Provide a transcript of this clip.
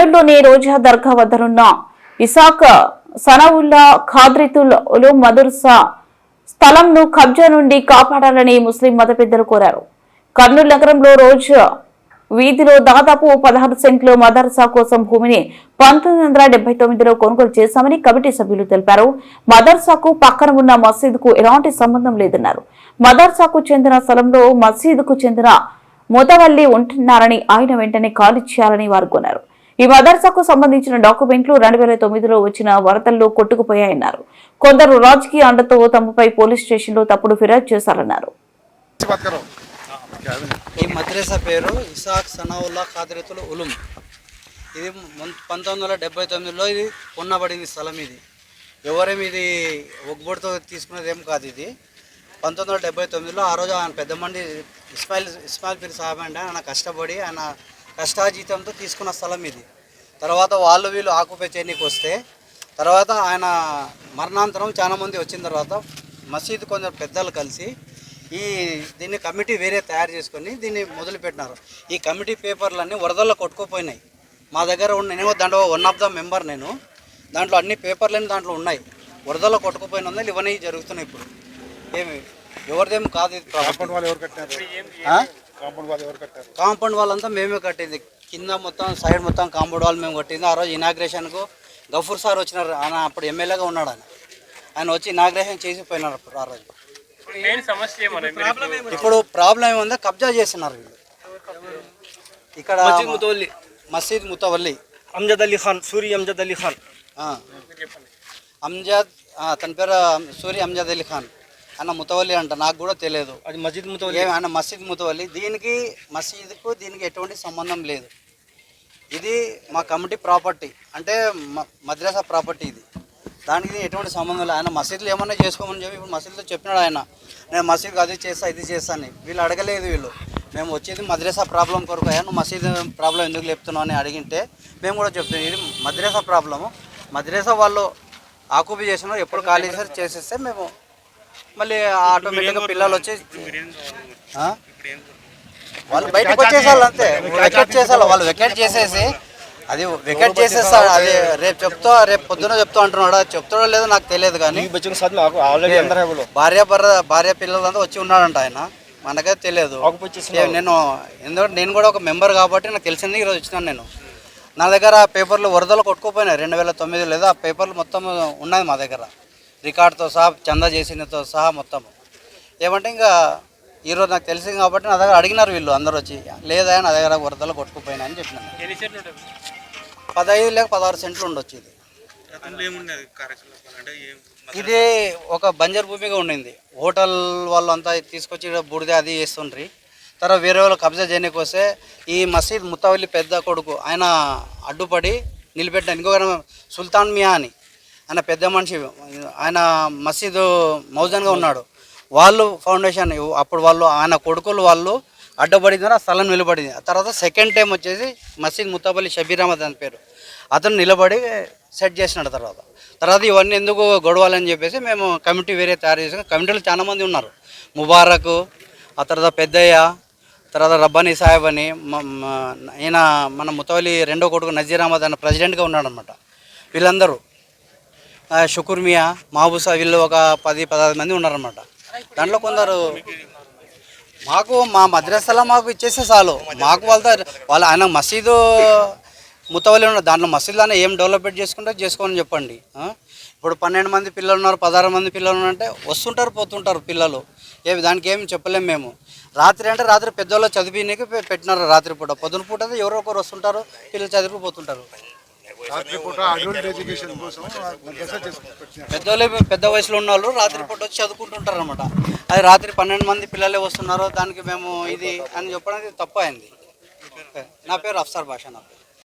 కర్నూలులోని రోజా దర్గా వద్దనున్న ఇసాక్ సనవుల్లా ఖాద్రితుల్ ఉలు మదుర్సా స్థలంను కబ్జా నుండి కాపాడాలని ముస్లిం మత పెద్దలు కోరారు. కర్నూలు నగరంలో రోజు వీధిలో దాదాపు పదహారు సెంట్లు మదర్సా కోసం భూమిని పంతొమ్మిది వందల డెబ్బై తొమ్మిదిలో కొనుగోలు చేశామని కమిటీ సభ్యులు తెలిపారు. మదర్సాకు పక్కన ఉన్న మసీదుకు ఎలాంటి సంబంధం లేదన్నారు. మదర్సాకు చెందిన స్థలంలో మసీదుకు చెందిన ముతవల్లి ఉంటున్నారని ఆయన వెంటనే ఖాళీ చేయాలని వారు కొన్నారు ఈ మదర్సాకు సంబంధించిన డాక్యుమెంట్లు రెండు వేల తొమ్మిదిలో వచ్చిన వరదల్లో కొట్టుకుపోయాయన్నారు. కొందరు రాజకీయ అండతో తమపై పోలీస్ స్టేషన్లో తప్పుడు ఫిర్యాదు చేశారన్నారు. ఈ మద్రసా పేరు ఇసాక్ సనావుల్లా ఖాదరితుల ఉలుం ఇది పంతొమ్మిది వందల డెబ్బై తొమ్మిదిలో ఇది కొన్నబడింది స్థలం ఇది. ఎవరేమి ఇది ఒగ్గుబడితో తీసుకునేది ఏం కాదు ఇది. పంతొమ్మిది వందల డెబ్బై తొమ్మిదిలో ఆ రోజు ఆయన పెద్ద మంది ఇస్మాయిల్ ఇస్మాయిల్ పీర్ సాహెబ్ అంటే ఆయన కష్టపడి ఆయన కష్టాజీతంతో తీసుకున్న స్థలం ఇది. తర్వాత వాళ్ళు వీళ్ళు ఆకుపై చేయనీకి వస్తే తర్వాత ఆయన మరణాంతరం చాలా మంది వచ్చిన తర్వాత మసీదు కొందరు పెద్దలు కలిసి ఈ దీన్ని కమిటీ వేరే తయారు చేసుకొని దీన్ని మొదలుపెట్టినారు. ఈ కమిటీ పేపర్లన్నీ వరదల్లో కొట్టుకుపోయినాయి. మా దగ్గర ఉన్న నేను దాంట్లో వన్ ఆఫ్ ద మెంబర్ నేను. దాంట్లో అన్ని పేపర్లన్నీ దాంట్లో ఉన్నాయి. వరదల్లో కొట్టుకుపోయిన ఇవన్నీ జరుగుతున్నాయి ఇప్పుడు. ఏమి ఎవరిదేం కాదు ఇది. కాంపౌండ్ కాంపౌండ్ వాళ్ళంతా మేమే కట్టింది. కింద మొత్తం సైడ్ మొత్తం కాంపౌండ్ వాళ్ళు మేము కట్టింది. ఆ రోజు ఇనాగ్రేషన్కు గఫూర్ సార్ వచ్చినారు. ఆయన అప్పుడు ఎమ్మెల్యేగా ఉన్నాడు ఆయన. ఆయన వచ్చి ఇనాగ్రేషన్ చేసి పోయినారు అప్పుడు ఆ రోజు. మెయిన్ సమస్య ఏమన్నా? ఇప్పుడు ప్రాబ్లం ఏముందో? కబ్జా చేస్తున్నారు వీళ్ళు. ఇక్కడ మసీద్ ముతవల్లి. మసీద్ ముతవల్లి. అమ్జద్ అలీ ఖాన్ సూరి అమ్జద్ అలీ ఖాన్. ఆ. అమ్జద్ ఆ, తన పేరు సూరి అమ్జద్ అలీ ఖాన్. అన్న ముతవల్లి అంట నాకు కూడా తెలియదు. అది మస్జిద్ ముతవల్లి. ఆయన మసీద్ ముతవల్లి. దీనికి మసీదుకు దీనికి ఎటువంటి సంబంధం లేదు. ఇది మా కమిటీ ప్రాపర్టీ. అంటే మ- మద్రసా ప్రాపర్టీ ఇది. దానికి ఎటువంటి సంబంధం లేదు. ఆయన మసీదులో ఏమన్నా చేసుకోమని చెప్పి ఇప్పుడు మసీదులో చెప్పినాడు ఆయన. నేను మసీదుకి అది చేస్తా ఇది చేస్తా అని. వీళ్ళు అడగలేదు వీళ్ళు. మేము వచ్చేది మద్రసా ప్రాబ్లం కొరకు. అయ్యా నువ్వు మసీదు ప్రాబ్లం ఎందుకు లేపుతున్నావు అని అడిగింటే మేము కూడా చెప్తాం ఇది మద్రసా ప్రాబ్లము. మద్రసా వాళ్ళు ఆక్యుపై చేసిన ఎప్పుడు ఖాళీ చేసి చేసేస్తే మేము మళ్ళీ ఆటోమేటిక్గా పిల్లలు వచ్చి వాళ్ళు. బయటకు వచ్చేసాలి అంతే. వికెట్ చేసాలి వాళ్ళు. వెకెట్ చేసేసి అది వికెట్ చేసేస్తాడు అది రేపు చెప్తా రేపు పొద్దున చెప్తా అంటున్నాడా? చెప్తాడో లేదో నాకు తెలియదు కానీ భార్య భార్య పిల్లలంతా వచ్చి ఉన్నాడంట ఆయన. మనకే తెలియదు. నేను ఎందుకంటే నేను కూడా ఒక మెంబర్ కాబట్టి నాకు తెలిసింది ఈరోజు వచ్చినాను నేను. నా దగ్గర పేపర్లు వరదలు కొట్టుకుపోయినాయి. రెండు వేల తొమ్మిది లేదా ఆ పేపర్లు మొత్తం ఉన్నాయి మా దగ్గర. రికార్డ్తో సహా చందా చేసినతో సహా మొత్తం. ఏమంటే ఇంకా ఈరోజు నాకు తెలిసింది కాబట్టి నా దగ్గర అడిగినారు వీళ్ళు అందరూ వచ్చి లేదా నా దగ్గర వరదలు కొట్టుకుపోయినా అని చెప్పినాను ఉంటుంది పదహైదు లేక పదహారు సెంట్లు ఉండొచ్చు ఇది. ఇది ఒక బంజర్ భూమిగా ఉండింది. హోటల్ వాళ్ళు అంతా తీసుకొచ్చి బూడిద అది చేస్తుండ్రి తర్వాత వేరే వాళ్ళు కబ్జా చేయడానికి వస్తే ఈ మసీద్ ముత్తవల్లి పెద్ద కొడుకు ఆయన అడ్డుపడి నిలబెట్టిన ఇంకొక సుల్తాన్ మియా అని. ఆయన పెద్ద మనిషి. ఆయన మసీదు మౌజన్గా ఉన్నాడు. వాళ్ళు ఫౌండేషన్ అప్పుడు వాళ్ళు ఆయన కొడుకులు వాళ్ళు అడ్డపడింది ఆ స్థలం నిలబడింది. ఆ తర్వాత సెకండ్ టైం వచ్చేసి మసీద్ ముత్తపల్లి షబీర్ అహ్మద్ అని పేరు. అతను నిలబడి సెట్ చేసినాడు తర్వాత. తర్వాత ఇవన్నీ ఎందుకు గొడవాలని చెప్పేసి మేము కమిటీ వేరే తయారు చేసాం. కమిటీలో చాలామంది ఉన్నారు. ముబారక్ ఆ తర్వాత పెద్దయ్య తర్వాత రబ్బానీ సాహెబ్ అని ఈయన మన ముతవలి రెండో కొడుకు నజీర్ అహ్మద్ అన్న ప్రెసిడెంట్గా ఉన్నాడనమాట వీళ్ళందరూ. షుకూర్ మియా మహబూసా వీళ్ళు ఒక పది పదహారు మంది ఉన్నారనమాట దాంట్లో కొందరు మాకు మా మద్రసాలో మాకు ఇచ్చేస్తే చాలు. మాకు వాళ్ళతో వాళ్ళ ఆయన మసీదు ముత్తవల్లి ఉన్నారు దాంట్లో మసీదులోనే ఏం డెవలప్మెంట్ చేసుకుంటే చేసుకోమని చెప్పండి. ఇప్పుడు పన్నెండు మంది పిల్లలు ఉన్నారు పదహారు మంది పిల్లలు ఉన్నారంటే వస్తుంటారు పోతుంటారు పిల్లలు. ఏమి దానికి ఏమి చెప్పలేము మేము. రాత్రి అంటే రాత్రి పెద్దవాళ్ళు చదివినకి పెట్టినారు రాత్రి పూట. పొద్దున పూట ఎవరో ఒకరు వస్తుంటారు పిల్లలు చదివిపోతుంటారు పోతుంటారు రాత్రి పూట అడల్ట్ ఎడ్యుకేషన్ కోసం మద్రసా చేసుకుంటున్నారు పెద్దోళ్ళు పెద్ద వయసులో ఉన్న వాళ్ళు రాత్రి పూట వచ్చి చదువుకుంటుంటారు అనమాట అది రాత్రి పన్నెండు మంది పిల్లలే వస్తున్నారు దానికి మేము ఇది అని చెప్పడానికి తప్పు అయింది. నా పేరు అఫ్సార్ భాష నా పేరు.